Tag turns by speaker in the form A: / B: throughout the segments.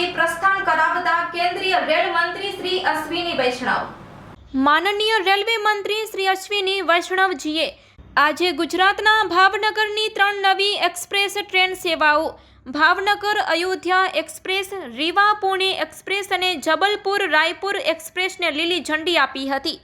A: ખાતે પ્રસ્થાન કરાવતા કેન્દ્રીય રેલ મંત્રી શ્રી અશ્વિની વૈષ્ણવ. માનનીય રેલવે મંત્રી શ્રી અશ્વિની વૈષ્ણવજીએ આજે ગુજરાતના ભાવનગરની ત્રણ નવી એક્સપ્રેસ ટ્રેન સેવાઓ, ભાવનગર અયોધ્યા એક્સપ્રેસ, રીવા પુણે એક્સપ્રેસ અને જબલપુર રાયપુર એક્સપ્રેસને લીલી ઝંડી આપી હતી.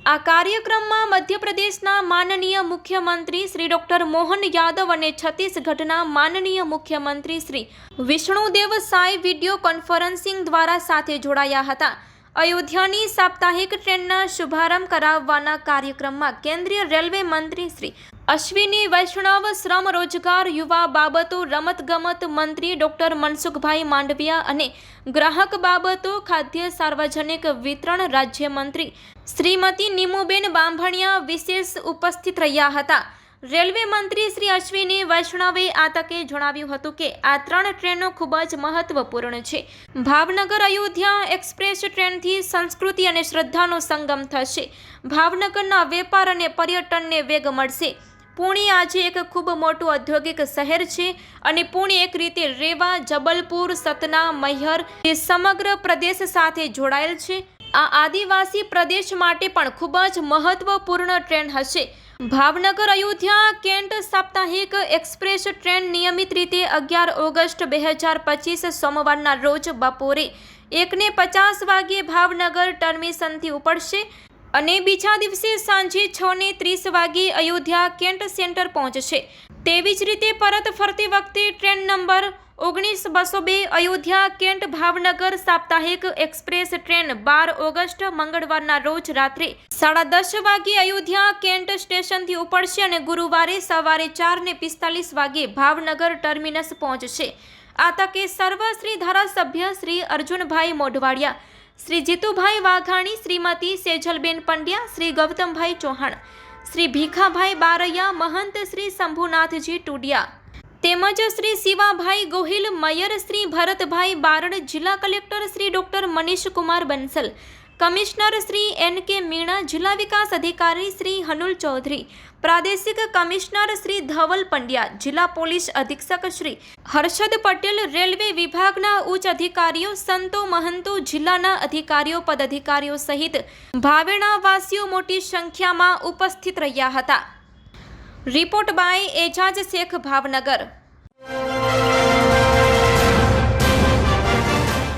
A: આ કાર્યક્રમમાં મધ્યપ્રદેશના માનનીય મુખ્યમંત્રી શ્રી ડોક્ટર મોહન યાદવ અને છત્તીસગઢના માનનીય મુખ્યમંત્રી શ્રી વિષ્ણુદેવ સાંઈ વીડિયો કોન્ફરન્સિંગ દ્વારા સાથે જોડાયા હતા. અયોધ્યાની સાપ્તાહિક ટ્રેનના શુભારંભ કરાવવાના કાર્યક્રમમાં કેન્દ્રીય રેલવે મંત્રી શ્રી અશ્વિની વૈષ્ણવ, શ્રમ રોજગાર યુવા બાબતો, રમતગમત મંત્રી ડોક્ટર મનસુખભાઈ માંડવિયા અને ગ્રાહક બાબતો, ખાદ્ય સાર્વજનિક વિતરણ રાજ્યમંત્રી શ્રીમતી નીમુબેન બાંભણિયા વિશેષ ઉપસ્થિત રહ્યા હતા. રેલવે મંત્રી શ્રી અશ્વિની વૈષ્ણવે આ તકે જણાવ્યું હતું કે, આ ત્રણ ટ્રેનો ખૂબ જ મહત્વપૂર્ણ છે. ભાવનગર અયોધ્યા એક્સપ્રેસ ટ્રેનથી સંસ્કૃતિ અને શ્રદ્ધાનો સંગમ થશે. ભાવનગરના વેપાર અને પર્યટનને વેગ મળશે. પુણે આજે એક ખૂબ મોટું ઔદ્યોગિક શહેર છે અને પુણે એક રીતે રેવા, જબલપુર, સતના મૈહર એ સમગ્ર પ્રદેશ સાથે જોડાયેલ છે. આ આદિવાસી પ્રદેશ માટે પણ ખૂબ જ મહત્વપૂર્ણ ટ્રેન હશે. ભાવનગર, અયોધ્યા કેન્ટ સાપ્તાહિક એક્સપ્રેસ ટ્રેન નિયમિત રીતે અગિયાર ઓગસ્ટ બે હજાર પચીસ સોમવારના રોજ બપોરે એકને પચાસ વાગ્યે ભાવનગર ટર્મિશનથી ઉપડશે અને બીજા દિવસે સાંજે છ ને ત્રીસ વાગે અયોધ્યા કેન્ટ સેન્ટર પહોંચશે. તેવી જ રીતે પરત ફરતી વખતે ટ્રેન નંબર ઓગણીસ બસો બે અયોધ્યા, કેન્ટ, ભાવનગર સાપ્તાહિક એક્સપ્રેસ ટ્રેન બાર ઓગસ્ટ મંગળવારના રોજ રાત્રે સાડા દસ વાગ્યે અયોધ્યા કેન્ટ સ્ટેશનથી ઉપડશે અને ગુરુવારે સવારે ચાર ને પિસ્તાલીસ વાગ્યે ભાવનગર ટર્મિનસ પહોંચશે. આ તકે સર્વ શ્રી ધારાસભ્ય શ્રી અર્જુનભાઈ મોઢવાડિયા, શ્રી જીતુભાઈ વાઘાણી, શ્રીમતી સેજલબેન પંડ્યા, શ્રી ગૌતમભાઈ ચૌહાણ, શ્રી ભીખાભાઈ બારૈયા, મહંત શ્રી શંભુનાથજી ટુડિયા તેમજ શ્રી શિવાભાઈ ગોહિલ, મયર શ્રી ભરતભાઈ બારડ, જિલ્લા collector Shri doctor Manish Kumar Bansal, commissioner Shri N K Meena, જિલ્લા વિકાસ અધિકારી શ્રી હનુલ ચૌધરી, પ્રાદેશિક કમિશનર શ્રી ધવલ પંડ્યા, જિલ્લા પોલીસ અધિક્ષક શ્રી હર્ષદ પટેલ, રેલવે વિભાગના ઉચ્ચ અધિકારીઓ સંતો મહંતો, જિલ્લાના અધિકારીઓ, પદાધિકારીઓ સહિત ભાવેણાવાસીઓ મોટી સંખ્યામાં ઉપસ્થિત રહ્યા હતા. Report by Ejaz Shaikh Bhavnagar. Música